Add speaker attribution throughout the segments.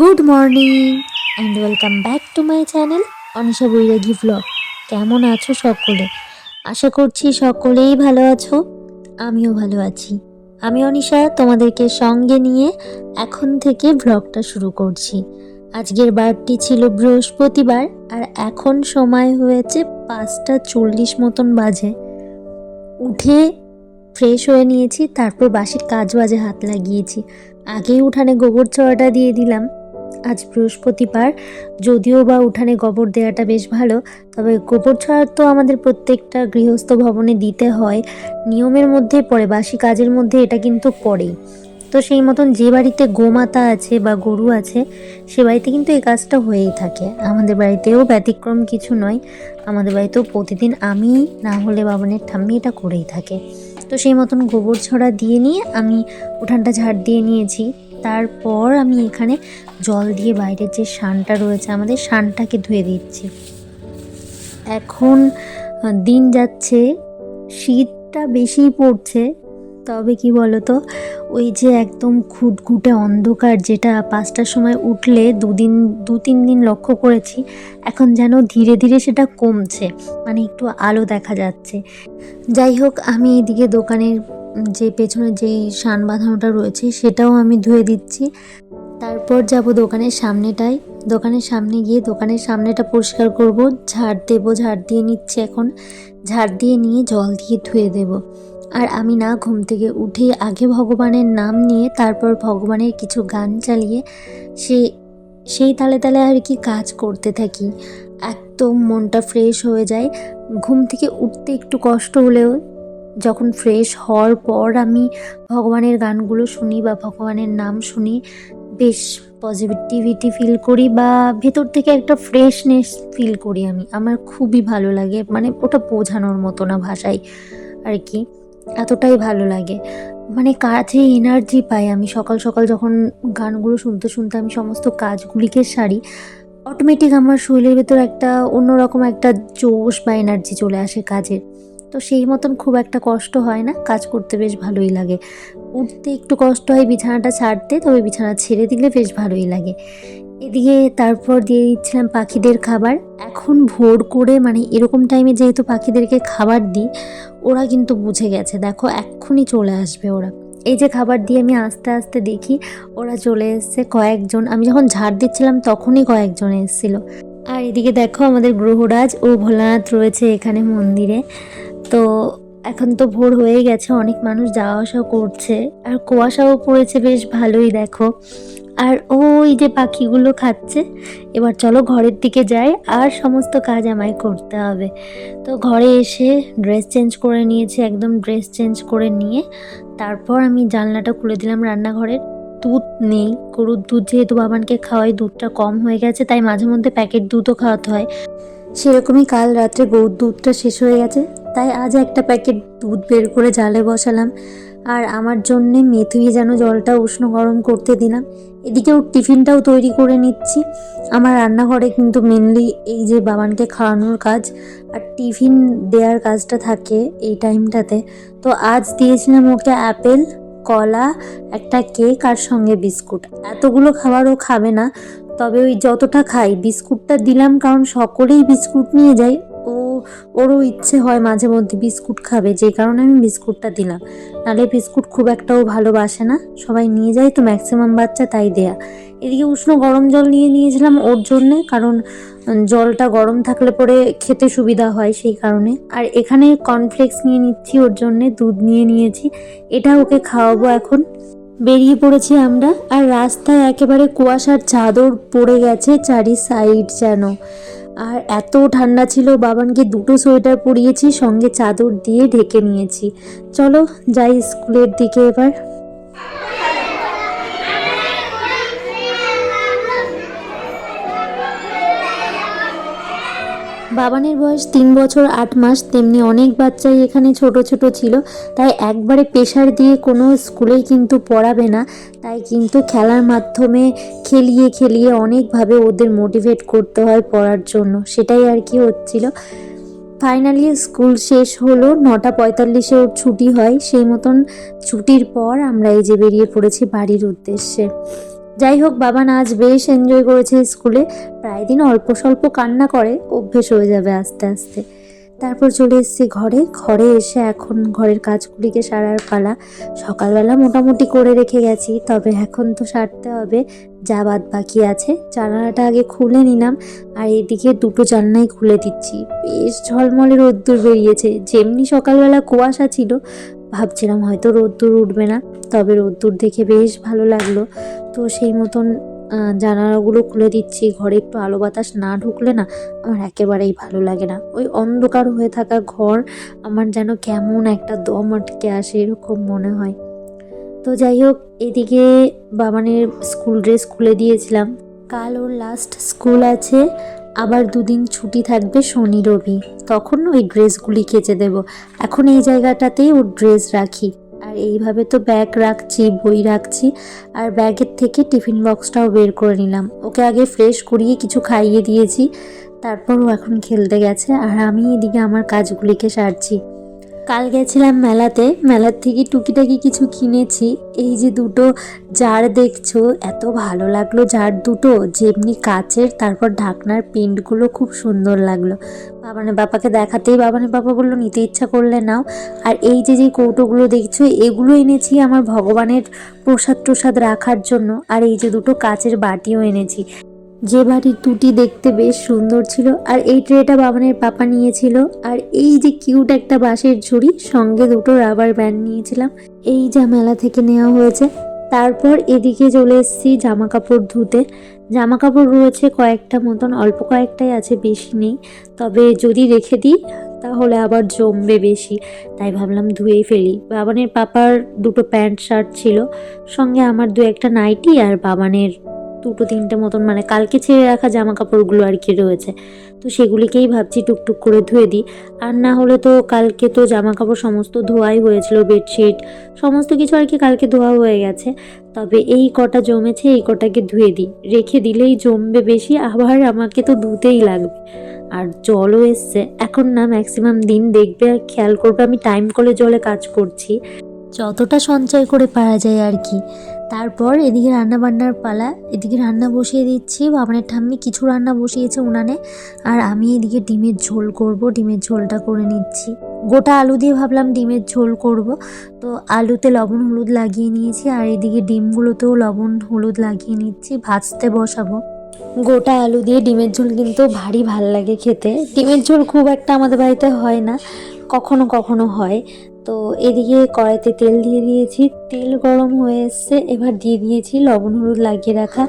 Speaker 1: Good morning and welcome back to my channel Anisha Bairagi vlog কেমন আছো সকলে? আশা করছি সকলেই ভালো আছো, আমিও ভালো আছি। আমি অনিশা, তোমাদেরকে সঙ্গে নিয়ে এখন থেকে ভ্লগটা শুরু করছি। আজকের বারটি ছিল বৃহস্পতিবার আর এখন সময় হয়েছে পাঁচটা চল্লিশ মতন বাজে। উঠে ফ্রেশ হয়ে নিয়েছি, তারপর বাসির কাজ বাজে, হাত লাগিয়েছি। আগেই উঠানে গোবর ছড়াটা দিয়ে দিলাম। আজ বৃহস্পতিবার। যদিও বা উঠানে গোবর দেওয়াটা বেশ ভালো, তবে গোবর ছড়া তো আমাদের প্রত্যেকটা গৃহস্থ ভবনে দিতে হয়। নিয়মের মধ্যে পড়ে, বাসি কাজের মধ্যে এটা কিন্তু পড়েই তো সেই মতন যে বাড়িতে গোমাতা আছে বা গরু আছে, সে বাড়িতে কিন্তু এই কাজটা হয়েই থাকে। আমাদের বাড়িতেও ব্যতিক্রম কিছু নয়, আমাদের বাড়িতেও প্রতিদিন আমি, না হলে বাবানের ঠাম্মি এটা করেই থাকে। তো সেই মতন গোবর ছড়া দিয়ে নিয়ে আমি উঠানটা ঝাড় দিয়ে নিয়েছি। তারপর আমি এখানে জল দিয়ে বাইরের যে শানটা রয়েছে, আমাদের শানটাকে ধুয়ে দিচ্ছি। এখন দিন যাচ্ছে, শীতটা বেশিই পড়ছে, তবে কি বলতো, ওই যে একদম খুটখুটে অন্ধকার যেটা পাঁচটার সময় উঠলে দুদিন দু তিন দিন লক্ষ্য করেছি, এখন যেন ধীরে ধীরে সেটা কমছে মানে একটু আলো দেখা যাচ্ছে। যাই হোক, আমি এদিকে দোকানের যে পেছনে যেই শান বাঁধানোটা রয়েছে সেটাও আমি ধুয়ে দিচ্ছি। তারপর যাব দোকানের সামনেটায়। দোকানের সামনে গিয়ে দোকানের সামনেটা পরিষ্কার করব। ঝাড় দেব, ঝাড় দিয়ে নিচ্ছে এখন। ঝাড় দিয়ে নিয়ে জল দিয়ে ধুয়ে দেব। আর আমি না ঘুম থেকে উঠে আগে ভগবানের নাম নিয়ে তারপর ভগবানের কিছু গান চালিয়ে সে, সেই তালে তালে আর কি কাজ করতে থাকি। একদম মনটা ফ্রেশ হয়ে যায়। ঘুম থেকে উঠতে একটু কষ্ট হলেও যখন ফ্রেশ হওয়ার পর আমি ভগবানের গানগুলো শুনি বা ভগবানের নাম শুনি, বেশ পজিটিভিটি ফিল করি বা ভেতর থেকে একটা ফ্রেশনেস ফিল করি আমি। আমার খুবই ভালো লাগে মানে ওটা বোঝানোর মতো না ভাষায় আর কি, এতটাই ভালো লাগে। মানে কাজে এনার্জি পাই আমি, সকাল সকাল যখন গানগুলো শুনতে শুনতে আমি সমস্ত কাজগুলিকে সারি অটোমেটিক আমার শরীরের ভেতর একটা অন্যরকম একটা জোশ বা এনার্জি চলে আসে কাজের। তো সেই মতন খুব একটা কষ্ট হয় না, কাজ করতে বেশ ভালোই লাগে। উঠতে একটু কষ্ট হয় বিছানাটা ছাড়তে, তবে বিছানা ছেড়ে দিলে বেশ ভালোই লাগে। এদিকে তারপর দিয়ে দিচ্ছিলাম পাখিদের খাবার। এখন ভোর করে মানে এরকম টাইমে যেহেতু পাখিদেরকে খাবার দিই, ওরা কিন্তু বুঝে গেছে, দেখো এক্ষুনি চলে আসবে ওরা। এই যে খাবার দিয়ে আমি আস্তে আস্তে দেখি, ওরা চলে এসছে কয়েকজন। আমি যখন ঝাড় দিচ্ছিলাম তখনই কয়েকজন এসেছিল। আর এদিকে দেখো আমাদের গ্রহরাজ ও ভোলানাথ রয়েছে এখানে মন্দিরে। তো এখন তো ভোর হয়ে গেছে, অনেক মানুষ যাওয়া আসা করছে। আর কুয়াশাও পড়েছে বেশ ভালোই, দেখো। আর ওই যে পাখিগুলো খাচ্ছে, এবার চলো ঘরের দিকে যাই, আর সমস্ত কাজ আমায় করতে হবে। তো ঘরে এসে ড্রেস চেঞ্জ করে নিয়েছি, একদম ড্রেস চেঞ্জ করে নিয়ে। তারপর আমি জানলাটা খুলে দিলাম রান্নাঘরের। দুধ নেই, গরুর দুধ যেহেতু বাবানকে খাওয়াই, দুধটা কম হয়ে গেছে, তাই মাঝে মধ্যে প্যাকেট দুধও খাওয়াতে হয়। সেরকমই কাল রাত্রে গরুর দুধটা শেষ হয়ে গেছে, তাই আজ একটা প্যাকেট দুধ বের করে জালে বসালাম। আর আমার জন্যে মেথি যেন জলটা উষ্ণ গরম করতে দিলাম। এদিকেও টিফিনটাও তৈরি করে নিচ্ছি। আমার রান্নাঘরে কিন্তু মেনলি এই যে বাবানকে খাওয়ানোর কাজ আর টিফিন দেওয়ার কাজটা থাকে এই টাইমটাতে। তো আজ দিয়েছিলাম ওকে অ্যাপেল, কলা, একটা কেক আর সঙ্গে বিস্কুট। এতগুলো খাবারও খাবে না তবে ওই যতটা খাই, বিস্কুটটা দিলাম কারণ সকলেই বিস্কুট নিয়ে যায়। ও, ওরও ইচ্ছে হয় মাঝে মধ্যে বিস্কুট খাবে, যে কারণে আমি বিস্কুটটা দিলাম। নাহলে বিস্কুট খুব একটাও ভালোবাসে না। সবাই নিয়ে যায় তো ম্যাক্সিমাম বাচ্চা তাই দেয়া। এদিকে উষ্ণ গরম জল নিয়ে নিয়েছিলাম ওর জন্যে, কারণ জলটা গরম থাকলে পরে খেতে সুবিধা হয় সেই কারণে। আর এখানে কর্নফ্লেক্স নিয়ে নিচ্ছি ওর জন্যে, দুধ নিয়ে নিয়েছি। এটা ওকে খাওয়াবো এখন। বেরিয়ে পড়েছি আমরা। আর রাস্তায় একেবারে কুয়াশার চাদর পড়ে গেছে চারি সাইড যেন। আর এত ঠান্ডা ছিল, বাবানকে দুটো সোয়েটার পরিয়েছি, সঙ্গে চাদর দিয়ে ঢেকে নিয়েছি। চলো যাই স্কুলের দিকে এবার। বাবানের বয়স তিন বছর আট মাস, তেমনি অনেক বাচ্চাই এখানে ছোট ছোট ছিল। তাই একবারে প্রেশার দিয়ে কোনো স্কুলেই কিন্তু পড়াবে না। তাই কিন্তু খেলার মাধ্যমে খেলিয়ে খেলিয়ে অনেকভাবে ওদের মোটিভেট করতে হয় পড়ার জন্য। সেটাই আর কি হচ্ছিল। ফাইনালি স্কুল শেষ হলো, নটা পঁয়তাল্লিশে ওর ছুটি হয়। সেই মতন ছুটির পর আমরা এই যে বেরিয়ে পড়েছি বাড়ির উদ্দেশ্যে। যাই হোক বাবা আজ বেশ এনজয় করেছে স্কুলে। প্রায় দিন অল্প স্বল্প কান্না করে, অভ্যেস হয়ে যাবে আস্তে আস্তে। তারপর চলে এসেছি ঘরে। ঘরে এসে এখন ঘরের কাজগুলিকে সারার পালা। সকালবেলা মোটামুটি করে রেখে গেছি, তবে এখন তো সারতে হবে। যা বাদ বাকি আছে। জানালাটা আগে খুলে নিলাম, আর এদিকে দুটো জানলাই খুলে দিচ্ছি। বেশ ঝলমলে রোদ্দুর বেরিয়েছে। যেমনি সকালবেলা কুয়াশা ছিল ভাবছিলাম হয়তো রোদ্দুর উঠবে না, তবে রোদ্দুর দেখে বেশ ভালো লাগল। তো সেই মতন জানালাগুলো খুলে দিচ্ছি, ঘরে একটু আলো বাতাস না ঢুকলে না আমার একেবারেই ভালো লাগে না। ওই অন্ধকার হয়ে থাকা ঘর আমার যেন কেমন একটা দম আটকে আসে এরকম মনে হয়। তো যাই হোক, এদিকে বাবানের স্কুল ড্রেস খুলে দিয়েছিলাম। কাল ওর লাস্ট স্কুল আছে। আবার দুদিন ছুটি থাকবে শনি, রবি। তখন ওই ড্রেসগুলি কেচে দেব। এখন এই জায়গাটাতেই ওর ড্রেস রাখি। আর এইভাবে তো ব্যাগ রাখছি, বই রাখছি, আর ব্যাগের থেকে টিফিন বক্সটাও বের করে নিলাম। ওকে আগে ফ্রেশ করিয়ে কিছু খাইয়ে দিয়েছি, তারপর ও এখন খেলতে গেছে, আর আমি এদিকে আমার কাজগুলিকে সারছি। কাল গেছিলাম মেলাতে। মেলার থেকে টুকিটাকি কিছু কিনেছি। এই যে দুটো জার দেখছ, এত ভালো লাগল জার দুটো। যেমনি কাচের, তারপর ঢাকনার প্রিন্টগুলো খুব সুন্দর লাগল। বাবানে বাবাকে দেখাতেই বাবানে বাবা বলল, নিতে ইচ্ছা করলে নাও। আর এই যে যে কৌটোগুলো দেখছ, এগুলো এনেছি আমার ভগবানের প্রসাদ প্রসাদ রাখার জন্য। আর এই যে দুটো কাচের বাটিও এনেছি। যে বাটির দুটি দেখতে বেশ সুন্দর ছিল আর এই ট্রেটা বাবানের পাপা নিয়েছিল। আর এই যে কিউট একটা বাঁশের ঝুড়ি, সঙ্গে দুটো রাবার ব্যান্ড নিয়েছিলাম। এই যা মেলা থেকে নেওয়া হয়েছে। তারপর এদিকে চলে এসেছি জামা কাপড় ধুতে। জামা কাপড় রয়েছে কয়েকটা মতন, অল্প কয়েকটাই আছে, বেশি নেই। তবে যদি রেখে দিই, তাহলে আবার জমবে বেশি। তাই ভাবলাম ধুয়েই ফেলি। বাবানের পাপার দুটো প্যান্ট শার্ট ছিল, সঙ্গে আমার দু একটা নাইটি আর বাবানের দুটো তিনটে মতন মানে কালকে ছেড়ে রাখা জামা কাপড়গুলো আর কি রয়েছে। তো সেগুলিকেই ভাবছি টুকটুক করে ধুয়ে দিই। আর না হলে তো কালকে তো জামা কাপড় সমস্ত ধোয়াই হয়েছিল, বেডশিট, সমস্ত কিছু আর কি কালকে ধোয়া হয়ে গেছে। তবে এই কটা জমেছে, এই কটাকে ধুয়ে দিই। রেখে দিলেই জমবে বেশি, আবার আমাকে তো ধুতেই লাগবে। আর জলও এসছে। এখন না ম্যাক্সিমাম দিন দেখবে, আর খেয়াল করবে আমি টাইম কলে জলে কাজ করছি। যতটা সঞ্চয় করে পারা যায় আর কি। তারপর এদিকে রান্না বান্নার পালা। এদিকে রান্না বসিয়ে দিচ্ছি। বাবানের ঠাম্মি কিছু রান্না বসিয়েছে উনানে। আর আমি এদিকে ডিমের ঝোল করব, ডিমের ঝোলটা করে নিচ্ছি। গোটা আলু দিয়ে ভাবলাম ডিমের ঝোল করব। তো আলুতে লবণ, হলুদ লাগিয়ে নিয়েছি। আর এদিকে ডিমগুলোতেও লবণ, হলুদ লাগিয়ে নিচ্ছি। ভাজতে বসাবো। গোটা আলু দিয়ে ডিমের ঝোল কিন্তু ভারী ভালো লাগে খেতে। ডিমের ঝোল খুব একটা আমাদের বাড়িতে হয় না। কখনো কখনো হয়। তো এদিকে কড়াইতে তেল দিয়ে দিয়েছি। তেল গরম হয়ে এসছে, এবার দিয়ে দিয়েছি লবণ হলুদ লাগিয়ে রাখা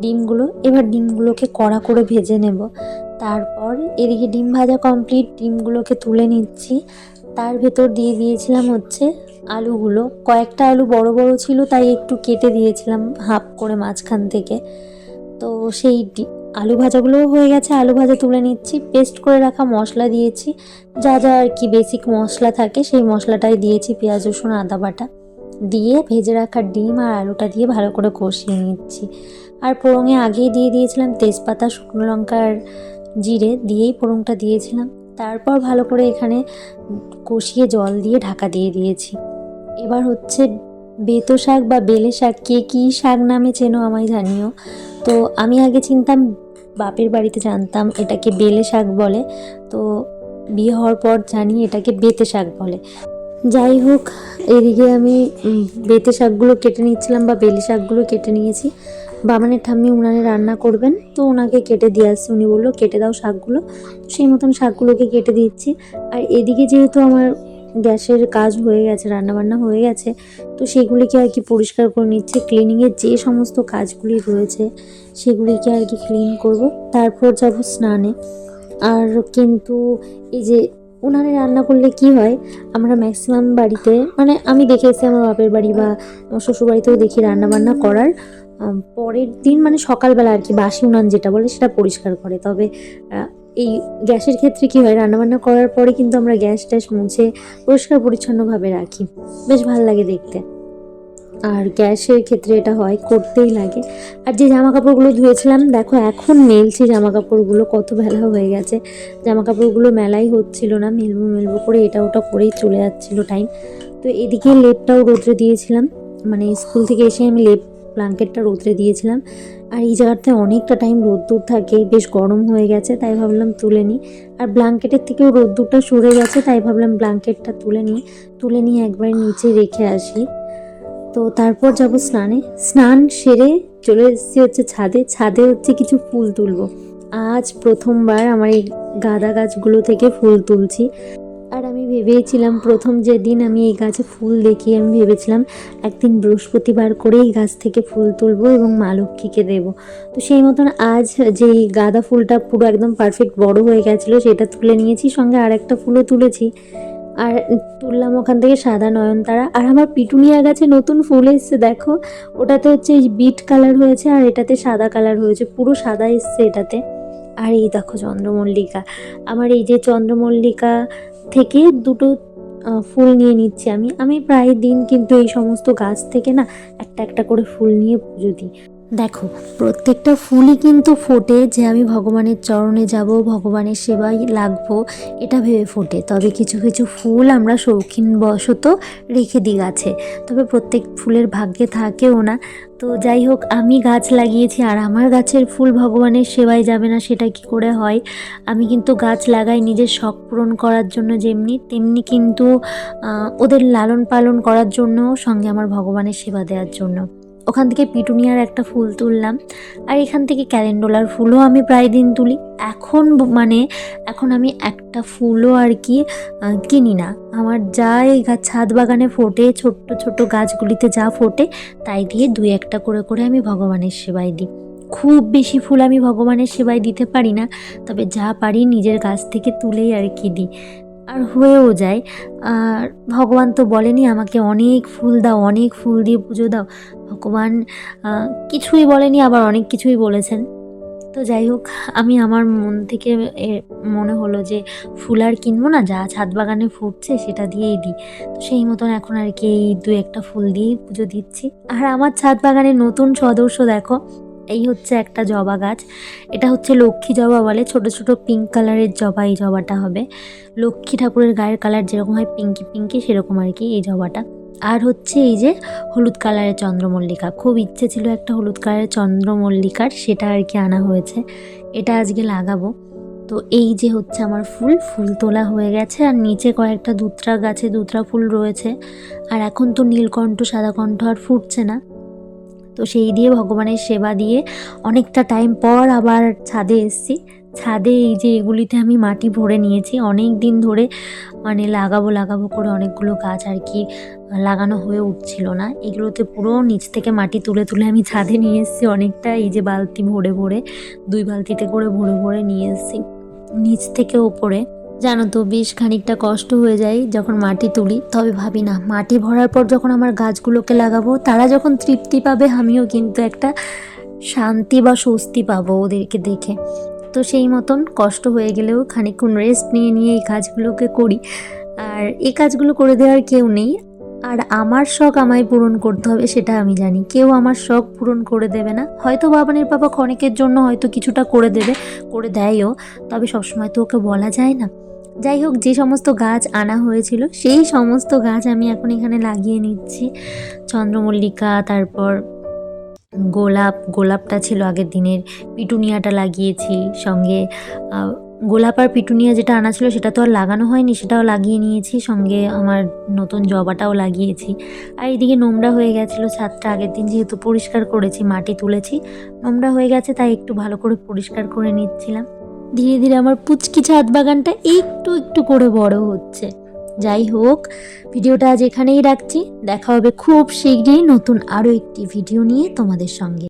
Speaker 1: ডিমগুলো। এবার ডিমগুলোকে কড়া করে ভেজে নেব। তারপর এদিকে ডিম ভাজা কমপ্লিট ডিমগুলোকে তুলে নিচ্ছি। তার ভেতর দিয়ে দিয়েছিলাম হচ্ছে আলুগুলো। কয়েকটা আলু বড় বড় ছিল, তাই একটু কেটে দিয়েছিলাম হাফ করে মাঝখান থেকে। তো সেই আলু ভাজাগুলোও হয়ে গেছে। আলু ভাজা তুলে নিচ্ছি। পেস্ট করে রাখা মশলা দিয়েছি। যা যা আর কি বেসিক মশলা থাকে, সেই মশলাটাই দিয়েছি। পেঁয়াজ, রসুন, আদা, বাটা। দিয়ে ভেজে রাখা ডিম আর আলুটা দিয়ে ভালো করে কষিয়ে নিচ্ছি। আর পোড়ঙে আগেই দিয়ে দিয়েছিলাম তেজপাতা, শুকনো লঙ্কা আর জিরে। দিয়েই পোড়ংটা দিয়েছিলাম। তারপর ভালো করে এখানে কষিয়ে জল দিয়ে ঢাকা দিয়ে দিয়েছি। এবার হচ্ছে বেতো শাক বা বেলে শাক। কে কী শাক নামে চেনো আমায় জানিও। তো আমি আগে চিনতাম বাপের বাড়িতে জানতাম এটাকে বেলে শাক বলে। তো বিয়ে হওয়ার পর জানি এটাকে বেতে শাক বলে। যাই হোক, এদিকে আমি বেতে শাকগুলো কেটে নিচ্ছিলাম বা বেলে শাকগুলো কেটে নিয়েছি। বাবানের ঠাম্মি উনানে রান্না করবেন। তো ওনাকে কেটে দিয়ে আসছি। উনি বলল, কেটে দাও শাকগুলো। সেই মতন শাকগুলোকে কেটে দিচ্ছি। আর এদিকে যেহেতু আমার গ্যাসের কাজ হয়ে গেছে, রান্নাবান্না হয়ে গেছে, তো সেগুলিকে আর কি পরিষ্কার করে নিচ্ছে। ক্লিনিংয়ের যে সমস্ত কাজগুলি রয়েছে, সেগুলিকে আর কি ক্লিন করব। তারপর যাব স্নানে। আর কিন্তু এই যে উনানে রান্না করলে কি হয়, আমরা ম্যাক্সিমাম বাড়িতে মানে আমি দেখে এসেছি আমার বাপের বাড়ি বা আমার শ্বশুরবাড়িতেও দেখি রান্নাবান্না করার। পরের দিন মানে সকালবেলা আর কি বাসি উনান যেটা বলে সেটা পরিষ্কার করে। তবে এই গ্যাসের ক্ষেত্রে কি হয়? রান্নাবান্না করার পরে কিন্তু আমরা গ্যাস ট্যাস মুছে পরিষ্কার পরিচ্ছন্নভাবে রাখি। বেশ ভালো লাগে দেখতে। আর গ্যাসের ক্ষেত্রে এটা হয়, করতেই লাগে। আর যে জামা কাপড়গুলো ধুয়েছিলাম, দেখো এখন মেলছি জামা কাপড়গুলো কত বেলা হয়ে গেছে। জামা কাপড়গুলো মেলাই হচ্ছিল না, মেলবো মেলবো করে এটা ওটা করেই চলে যাচ্ছিল টাইম তো এদিকে লেপটাও রোদ্রে দিয়েছিলাম। মানে স্কুল থেকে এসে আমি লেপ ব্ল্যাঙ্কেটটা রোদ্রে দিয়েছিলাম। আর এই জায়গাতে অনেকটা টাইম রোদ্দুর থাকে বেশ গরম হয়ে গেছে, তাই ভাবলাম তুলে নিই। আর ব্ল্যাঙ্কেটের থেকেও রোদ্দুরটা সরে গেছে, তাই ভাবলাম ব্ল্যাঙ্কেটটা তুলে নিই। তুলে নিয়ে একবার নিচে রেখে আসি। তো তারপর যাব স্নানে। স্নান সেরে চলে এসেছি হচ্ছে ছাদে। ছাদে হচ্ছে কিছু ফুল তুলবো। আজ প্রথমবার আমার এই গাঁদা গাছগুলো থেকে ফুল তুলছি। ভেবেছিলাম প্রথম যেদিন আমি এই গাছে ফুল দেখি, আমি ভেবেছিলাম একদিন বৃহস্পতিবার করে এই গাছ থেকে ফুল তুলবো এবং মা লক্ষ্মীকে দেবো। তো সেই মতন আজ যেই গাঁদা ফুলটা পুরো একদম পারফেক্ট বড় হয়ে গেছিল, সেটা তুলে নিয়েছি, সঙ্গে আর একটা ফুলও তুলেছি। আর তুললাম ওখান থেকে সাদা নয়নতারা। আর আমার পিটুনিয়া গাছে নতুন ফুল এসছে, দেখো। ওটাতে হচ্ছে এই বিট কালার হয়েছে আর এটাতে সাদা কালার হয়েছে, পুরো সাদা এসছে এটাতে। আর এই দেখো চন্দ্রমল্লিকা। আমার এই যে চন্দ্রমল্লিকা থেকে দুটো ফুল নিয়ে নিচ্ছি আমি। আমি প্রায় দিন কিন্তু এই সমস্ত গাছ থেকে না একটা একটা করে ফুল নিয়ে পুজো দিই। দেখো, প্রত্যেকটা ফুলই কিন্তু ফোটে যে আমি ভগবানের চরণে যাব, ভগবানের সেবায় লাগবো, এটা ভেবে ফোটে। তবে কিছু কিছু ফুল আমরা শৌখিন বশত রেখে দিই গাছে। তবে প্রত্যেক ফুলের ভাগ্যে থাকেও না। তো যাই হোক, আমি গাছ লাগিয়েছি আর আমার গাছের ফুল ভগবানের সেবায় যাবে না, সেটা কি করে হয়? আমি কিন্তু গাছ লাগাই নিজের শখ পূরণ করার জন্য যেমনি, তেমনি কিন্তু ওদের লালন পালন করার জন্য সঙ্গে আমার ভগবানের সেবা দেওয়ার জন্য। ওখান থেকে পিটুনিয়ার একটা ফুল তুললাম। আর এখান থেকে ক্যালেন্ডোলার ফুলও আমি প্রায় দিন তুলি। এখন মানে এখন আমি একটা ফুলও আর কি কিনি না। আমার যা এই ছাদ বাগানে ফোটে, ছোট্ট ছোট গাছগুলিতে যা ফোটে, তাই দিয়ে দুই একটা করে করে আমি ভগবানের সেবায় দিই। খুব বেশি ফুল আমি ভগবানের সেবায় দিতে পারি না, তবে যা পারি নিজের গাছ থেকে তুলেই আর কি দিই। আর হয়েও যায়। আর ভগবান তো বলেনি আমাকে অনেক ফুল দাও, অনেক ফুল দিয়ে পুজো দাও। ভগবান কিছুই বলেনি, আবার অনেক কিছুই বলেছেন। তো যাই হোক, আমি আমার মন থেকে মনে হলো যে ফুল আর কিনবো না, যা ছাদ বাগানে ফুটছে সেটা দিয়েই দিই। তো সেই মতন এখন আর কি এই দু একটা ফুল দিয়েই পুজো দিচ্ছি। আর আমার ছাদ বাগানের নতুন সদস্য দেখো এই হচ্ছে একটা জবা গাছ। এটা হচ্ছে লক্ষ্মী জবা বলে, ছোট ছোট পিঙ্ক কালারের জবা এই জবাটা হবে। লক্ষ্মী ঠাকুরের গায়ের কালার যেরকম হয় পিঙ্কি পিঙ্কি সেরকম আর কি এই জবাটা। আর হচ্ছে এই যে হলুদ কালারের চন্দ্রমল্লিকা, খুব ইচ্ছে ছিল একটা হলুদ কালারের চন্দ্রমল্লিকার, সেটা আর কি আনা হয়েছে। এটা আজকে লাগাবো। তো এই যে হচ্ছে আমার ফুল ফুল তোলা হয়ে গেছে। আর নিচে কয়েকটা দুত্রা গাছে দুত্রা ফুল রয়েছে। আর এখন তো নীলকণ্ঠ, সাদাকণ্ঠ আর ফুটছে না। তো সেই দিয়ে ভগবানের সেবা দিয়ে অনেকটা টাইম পর আবার ছাদে এসেছি। ছাদে এই যে এগুলিতে আমি মাটি ভরে নিয়েছি। অনেক দিন ধরে মানে লাগাবো লাগাবো করে অনেকগুলো গাছ আর কি লাগানো হয়ে উঠছিল না। এগুলোতে পুরো নিচ থেকে মাটি তুলে তুলে আমি ছাদে নিয়ে এসেছি। অনেকটা এই যে বালতি ভরে ভরে, দুই বালতিতে করে ভরে ভরে নিয়ে এসেছি। নিচ থেকে ওপরে জানো তো, বেশ খানিকটা কষ্ট হয়ে যায় যখন মাটি তুলি। তবে ভাবি না, মাটি ভরার পর যখন আমার গাছগুলোকে লাগাবো, তারা যখন তৃপ্তি পাবে, আমিও কিন্তু একটা শান্তি বা স্বস্তি পাবো ওদেরকে দেখে। তো সেই মতন কষ্ট হয়ে গেলেও খানিকক্ষণ রেস্ট নিয়ে নিয়ে এই কাজগুলোকে করি। আর এই কাজগুলো করে দেওয়ার কেউ নেই। আর আমার শখ আমায় পূরণ করতে হবে, সেটা আমি জানি। কেউ আমার শখ পূরণ করে দেবে না। হয়তো বাবানের বাবা ক্ষণিকের জন্য হয়তো কিছুটা করে দেবে, করে দেয়ও। তবে সবসময় তো ওকে বলা যায় না। যাই হোক, যে সমস্ত গাছ আনা হয়েছিল, সেই সমস্ত গাছ আমি এখন এখানে লাগিয়ে নিচ্ছি। চন্দ্রমল্লিকা, তারপর গোলাপ, গোলাপটা ছিল আগের দিনের, পিটুনিয়াটা লাগিয়েছি। সঙ্গে গোলাপ আর পিটুনিয়া যেটা আনা ছিল সেটা তো আর লাগানো হয়নি, সেটাও লাগিয়ে নিয়েছি। সঙ্গে আমার নতুন জবাটাও লাগিয়েছি। আর এদিকে নোংরা হয়ে গেছিল ছাদটা, আগের দিন যেহেতু পরিষ্কার করেছি, মাটি তুলেছি, নোংরা হয়ে গেছে, তাই একটু ভালো করে পরিষ্কার করে নিচ্ছিলাম। ধীরে ধীরে আমার পুচকি ছাদ বাগানটা একটু একটু করে বড় হচ্ছে। যাই হোক, ভিডিওটা আজ এখানেই রাখছি। দেখা হবে খুব শীঘ্রই নতুন আরও একটি ভিডিও নিয়ে তোমাদের সঙ্গে।